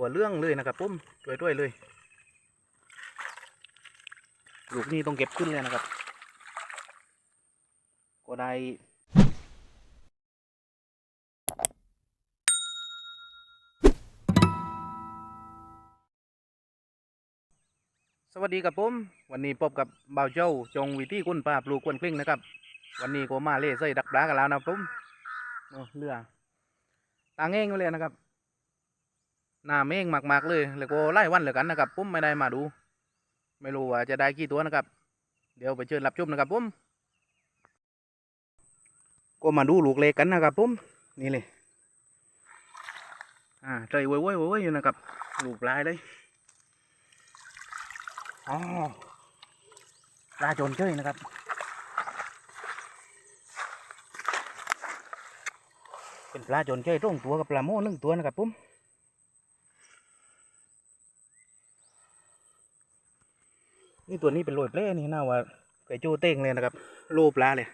ตัวเรื่องเลยนะครับปุ้มด้วยด้วยเลยลูกนี้ต้องเก็บขึ้นเลยนะครับ ก็ได้สวัสดีครับผม วันนี้พบกับบ่าวเจ้าจงวิธีคุณป้าปลูกควนกลิ้งนะครับ วันนี้ก็มาเล่ใส่ดักปลากันแล้วนะผมเรือตางเองไปเลยนะครับ หน้าเมงมากๆเลยแล้วก็ไล่วันเหลือกันนะครับผมไม่ได้มาดู ไม่รู้ว่าจะได้กี่ตัวนะครับ เดี๋ยวไปเชิญรับชมนะครับผมก็มาดูลูกเล็กกันนะครับผมนี่เลยอ่าใจว้ยว้ยว้ยอยู่นะครับลูกลายเลยอ๋อปลาโจนเจ้ยนะครับเป็นปลาโจนเจ้ยร่องตัวกับปลาโม่หนึ่งตัวนะครับผม นี่ตัวนี้เป็นโรยเปล่นี่น่าว่าไก่โจ้เต้งเลยนะครับโลปลาเลย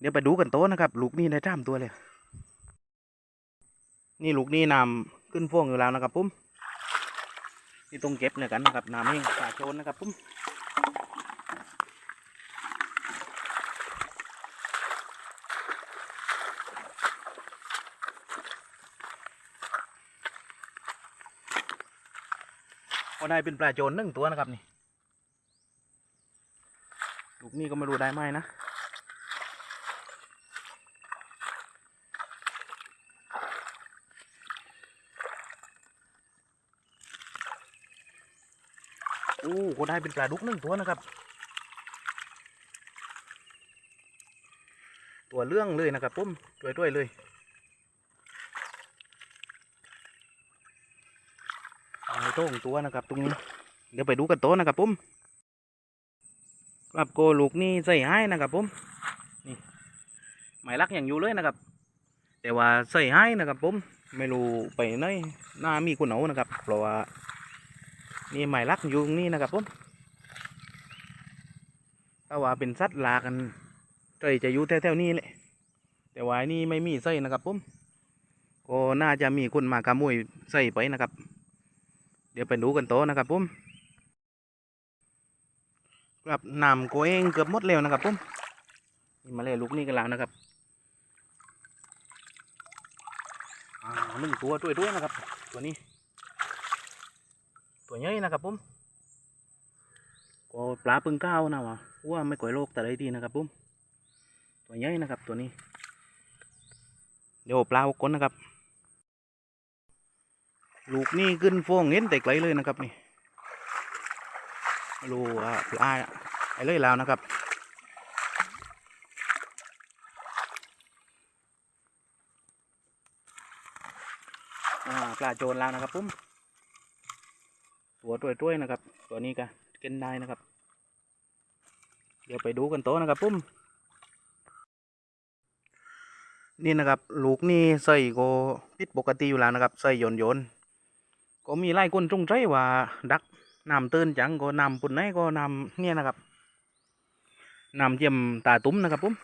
เดี๋ยวไปดูกันโต๊ะนะครับ ลูกนี่ได้จ้ามตัวเลย นี่ลูกนี่นำขึ้นฟ่วงอยู่แล้วนะครับปุ้มนี่ต้องเก็บเนี่ยกันนะครับน้ำเองปลาโจนนะครับปุ้มก็ได้เป็นปลาโจนหนึ่งตัวนะครับนี่ ลูกนี่ก็ไม่รู้ได้ไหมนะโอ้ก็ได้เป็นปลาดุกหนึ่งตัวนะครับ ตัวเรื่องเลยนะครับปุ้มด้วยด้วยๆเลยโต้งตัวนะครับตรงนี้เดี๋ยวไปดูกันโตะนะครับปุ้ม ครับโกลูกนี่ใส่ให้นะครับปุ้มนี่หมายลักอย่างอยู่เลยนะครับ แต่ว่าใส่ให้นะครับปุ้มไม่รู้ไปไหนหน้ามีคนเอานะครับเพราะว่านี่หมายลักอยู่ตรงนี้นะครับผมถ้าว่าเป็นสัตว์ลากันใจจะอยู่แถวๆนี้แหละแต่ว่านี่ไม่มีไส้นะครับผมก็น่าจะมีคนมาขโมยไส้ไปนะครับ เดี๋ยวไปดูกันโตนะครับผม ครับนำโกเองเกือบหมดแล้วนะครับผมนี่มาเลยลูกนี่กันแล้วนะครับอ่าหนึ่งตัวด้วยด้วยนะครับ ตัวนี้ ตัวใหญ่นะครับผมก็ปลาปึงก้าวนะวะว่าไม่ก่อยโลกแต่ได้ดีนะครับผมตัวใหญ่นะครับ ตัวนี้ เดี๋ยวปลาก้นนะครับ ลูกนี่ขึ้นฟองเห็นแต่ไกลเลยนะครับนี่ รู้ว่าปลาไอ้เลยแล้วนะครับ ปลาโจรแล้วนะครับผมตัวตัวด้วยนะครับ ตัวนี้ก็กินได้นะครับ เดี๋ยวไปดูกันโตนะครับปุ้มนี่นะครับ ลูกนี่ใส่ก็ผิดปกติอยู่แล้วนะครับใส่โยนโยนก็มีไล่คนจงใจว่าดัก น้ำตื้นจังก็นำปุ่นไหนก็นำเนี่ยนะครับนำเจียมตาตุ้มนะครับปุ้ม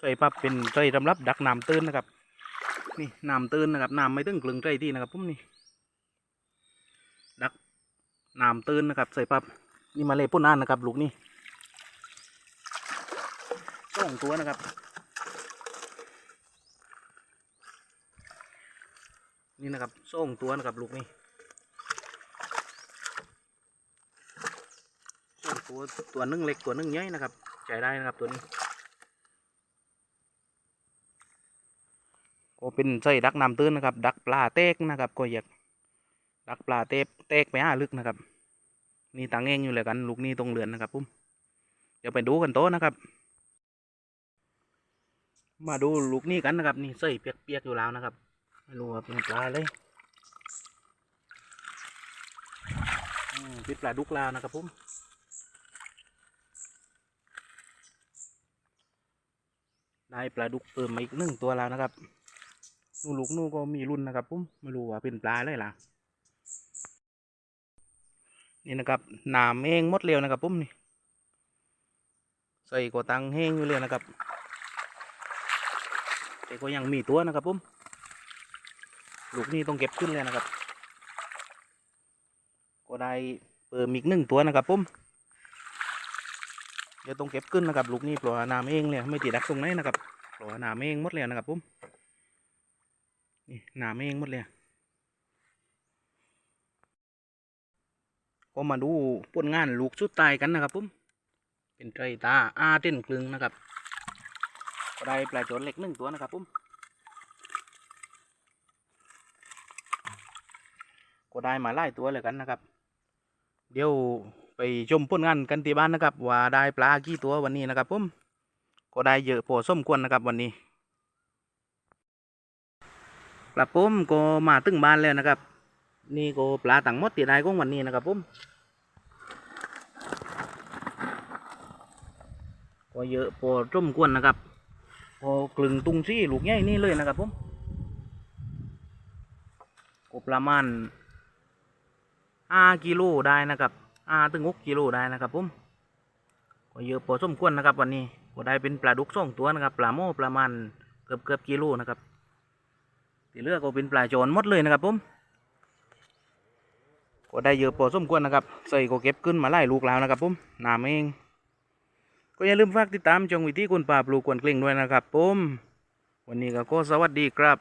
ใส่ปั๊บเป็นใส่สำรับดักน้ำตื้นนะครับ นี่น้ำตื้นนะครับน้ำไม่ตึงกลึงใจที่นะครับปุ้มนี่ดักน้ำตื้นนะครับใส่ปับนี่มาเลยพ่นอ่านนะครับลูกนี่สองตัวนะครับนี่นะครับสองตัวนะครับลูกนี่สอง ตัวตัวหนึ่งเล็กตัวหนึ่งใหญ่นะครับใจได้นะครับตัวนี้ก็เป็นใส่ดักน้ำตื้นนะครับ ดักปลาเต็กนะครับ ก็อยากดักปลาเตกเตกไปห้าลึกนะครับ นี่ตังเองอยู่เลยกันลูกนี่ตรงเรือนนะครับปุ้มเดี๋ยวไปดูกันโตนะครับ มาดูลูกนี่กันนะครับ นี่เส้ยเปียกๆอยู่แล้วนะครับไม่รู้ว่าเป็นปลาเลยป็นปลาดุกลาวนะครับปุ้ม ได้ปลาดุกเติมมาอีกหนึ่งตัวแล้วนะครับนู่นลูกนู่นก็มีรุ่นนะครับปุ้มไม่รู้ว่าเป็นปลาอะไรล่ะนี่นะครับหนามเองหมดเร็วนะครับปุ้มนี่ใส่กตังแห้งอยู่เลยนะครับแต่ก็ยังมีตัวนะครับปุ้มลูกนี่ต้องเก็บขึ้นเลยนะครับได้เปิมอีกหนึ่งตัวนะครับผม เดี๋ยวต้องเก็บขึ้นนะครับลูกนี้ปล่อยน้ำเองเลยไม่ติดดักตรงไหนนะครับปล่อยน้ำเองหมดเลยนะครับผมนี่น้ำเองหมดเลยก็มาดูผลงานลูกสุดตายกันนะครับผมเป็นไตรตาอาเต้นคลึงนะครับก็ได้ปลาโจนเล็กหนึ่งตัวนะครับผมก็ได้มาไล่ตัวเลยกันนะครับ เดี๋ยว ไปชมผลงานกันที่บ้านนะครับ ว่าได้ปลากี่ตัววันนี้นะครับผมก็ได้เยอะพอสมควรนะครับวันนี้กลับผมก็มาถึงบ้านแล้วนะครับ นี่ก็ปลาต่างมดที่ได้ของวันนี้นะครับผมก็เยอะพอสมควรนะครับพอกลึงตุงซี่ลูกใหญ่นี่เลยนะครับผมก็ประมาณห้ากิโลได้นะครับ ห้าถึงหกกิโลได้นะครับผมก็เยอะพอสมควรนะครับ วันนี้ก็ได้เป็นปลาดุกสองตัวนะครับปลาโม่ประมาณเกือบเกือบกิโลนะครับที่เลือกก็เป็นปลาโจรหมดเลยนะครับผมก็ได้เยอะพอสมควรนะครับใส่ก็เก็บขึ้นมาไล่ลูกแล้วนะครับผมน้ำเองก็อย่าลืมฝากติดตามจงวิธีคุณป่าปลูกกวนกลิ้งด้วยนะครับผมวันนี้ก็สวัสดีครับ